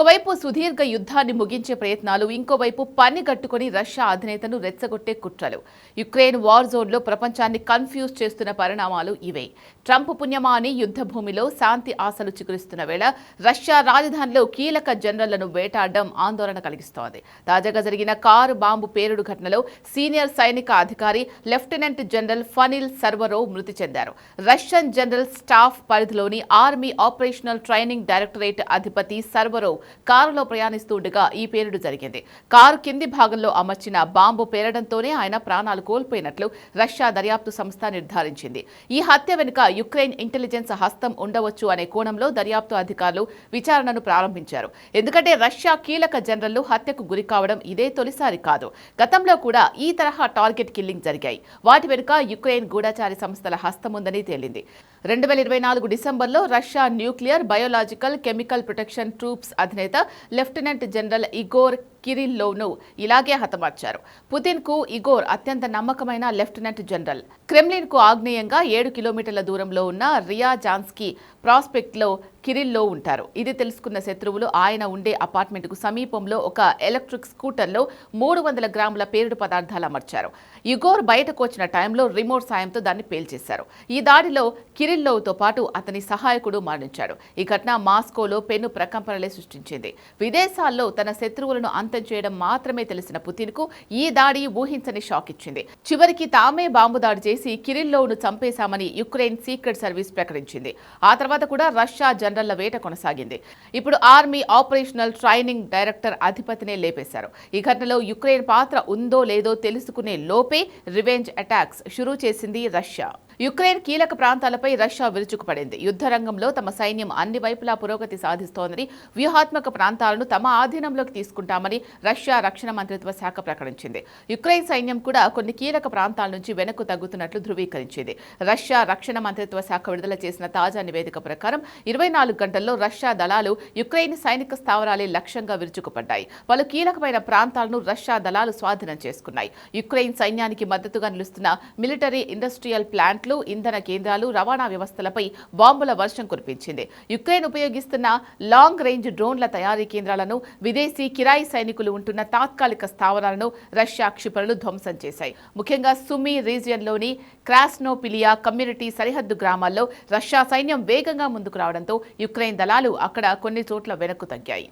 ఒకవైపు సుదీర్ఘ యుద్ధాన్ని ముగించే ప్రయత్నాలు ఇంకోవైపు పని కట్టుకుని రష్యా అధినేతను రెచ్చగొట్టే కుట్రలు. యుక్రెయిన్ వార్ జోన్లో ప్రపంచాన్ని కన్ఫ్యూజ్ చేస్తున్న పరిణామాలు ఇవే. ట్రంప్ పుణ్యమా అని యుద్ధ భూమిలో శాంతి ఆశలు చిగురిస్తున్న వేళ రష్యా రాజధానిలో కీలక జనరళ్ళను వేటాడడం ఆందోళన కలిగిస్తోంది. తాజాగా జరిగిన కారు బాంబు పేరుడు ఘటనలో సీనియర్ సైనిక అధికారి లెఫ్టినెంట్ జనరల్ ఫనిల్ సర్వరో మృతి చెందారు. రష్యన్ జనరల్ స్టాఫ్ పరిధిలోని ఆర్మీ ఆపరేషనల్ ట్రైనింగ్ డైరెక్టరేట్ అధిపతి సర్వరో కారులో ప్రయాణిస్తుండగా ఈ పేలుడు జరిగింది. కారు కింది భాగంలో అమర్చిన బాంబు పేలడంతోనే ఆయన ప్రాణాలు కోల్పోయినట్లు రష్యా దర్యాప్తు సంస్థ నిర్ధారించింది. ఈ హత్య వెనుక యుక్రెయిన్ ఇంటెలిజెన్స్ హస్తం ఉండవచ్చు అనే కోణంలో దర్యాప్తు అధికారులు విచారణను ప్రారంభించారు. ఎందుకంటే రష్యా కీలక జనరల్లు హత్యకు గురి కావడం ఇదే తొలిసారి కాదు. గతంలో కూడా ఈ తరహా టార్గెట్ కిల్లింగ్ జరిగాయి. వాటి వెనుక యుక్రెయిన్ గూఢచారి సంస్థల హస్తం ఉందని తేలింది. రెండు వేల ఇరవై నాలుగు డిసెంబర్లో Russia nuclear biological chemical protection troops అధినేత అధినేత లెఫ్టినెంట్ జనరల్ ఇగోర్ కిరిల్లోవ్ను ఇలాగే హతమార్చారు. పుతిన్కు ఇగోర్ అత్యంత నమ్మకమైన లెఫ్టినెంట్ జనరల్. క్రెమ్లిన్కు ఆగ్నేయంగా ఏడు కిలోమీటర్ల దూరంలో ఉన్న రియా జాన్స్కీ ప్రాస్పెక్ట్లో కిరిల్లో ఉంటారు. ఇది తెలుసుకున్న శత్రువులు ఆయన ఉండే అపార్ట్మెంట్కు సమీపంలో ఒక ఎలక్ట్రిక్ స్కూటర్లో మూడు వందల గ్రాముల పేరుడు పదార్థాలు అమర్చారు. ఇగోర్ బయటకు వచ్చిన టైంలో రిమోట్ సాయంతో దాన్ని పేల్చేశారు. ఈ దాడిలో కిరిల్లోవ్తో పాటు అతని సహాయకుడు మరణించాడు. ఈ ఘటన మాస్కోలో పెను ప్రకంపనలే సృష్టించింది. విదేశాల్లో తన శత్రువులను అంతం చేయడం మాత్రమే తెలిసిన పుతిన్కు ఈ దాడి ఊహించని షాక్ ఇచ్చింది. చివరికి తామే బాంబు దాడి చేసి కిరిల్లోను చంపేశామని యుక్రెయిన్ సీక్రెట్ సర్వీస్ ప్రకటించింది. ఆ తర్వాత కూడా రష్యా జనరల్ల వేట కొనసాగింది. ఇప్పుడు ఆర్మీ ఆపరేషనల్ ట్రైనింగ్ డైరెక్టర్ అధిపతినే లేపేశారు. ఈ ఘటనలో యుక్రెయిన్ పాత్ర ఉందో లేదో తెలుసుకునే లోపే రివెంజ్ అటాక్స్ షురూ చేసింది రష్యా. యుక్రెయిన్ కీలక ప్రాంతాలపై రష్యా విరుచుకుపడింది. యుద్ధ రంగంలో తమ సైన్యం అన్ని వైపులా పురోగతి సాధిస్తోందని వ్యూహాత్మక ప్రాంతాలను తమ ఆధీనంలోకి తీసుకుంటామని రష్యా రక్షణ మంత్రిత్వ శాఖ ప్రకటించింది. యుక్రెయిన్ సైన్యం కూడా కొన్ని కీలక ప్రాంతాల నుంచి వెనక్కు తగ్గుతున్నట్లు ధృవీకరించింది. రష్యా రక్షణ మంత్రిత్వ శాఖ విడుదల చేసిన తాజా నివేదిక ప్రకారం ఇరవై నాలుగు గంటల్లో రష్యా దళాలు యుక్రెయిన్ సైనిక స్థావరాలే లక్ష్యంగా విరుచుకుపడ్డాయి. పలు కీలకమైన ప్రాంతాలను రష్యా దళాలు స్వాధీనం చేసుకున్నాయి. యుక్రెయిన్ సైన్యానికి మద్దతుగా నిలుస్తున్న మిలిటరీ ఇండస్ట్రియల్ ప్లాంట్లు ఇంధన కేంద్రాలు రవాణా వ్యవస్థలపై బాంబుల వర్షం కురిపించింది. యుక్రెయిన్ ఉపయోగిస్తున్న లాంగ్ రేంజ్ డ్రోన్ల తయారీ కేంద్రాలను విదేశీ కిరాయి సైనికులు ఉంటున్న తాత్కాలిక స్థావరాలను రష్యా క్షిపణులు ధ్వంసం చేశాయి. ముఖ్యంగా సుమి రీజియన్లోని క్రాస్నోపిలియా కమ్యూనిటీ సరిహద్దు గ్రామాల్లో రష్యా సైన్యం వేగంగా ముందుకు రావడంతో యుక్రెయిన్ దళాలు అక్కడ కొన్ని చోట్ల వెనక్కు తగ్గాయి.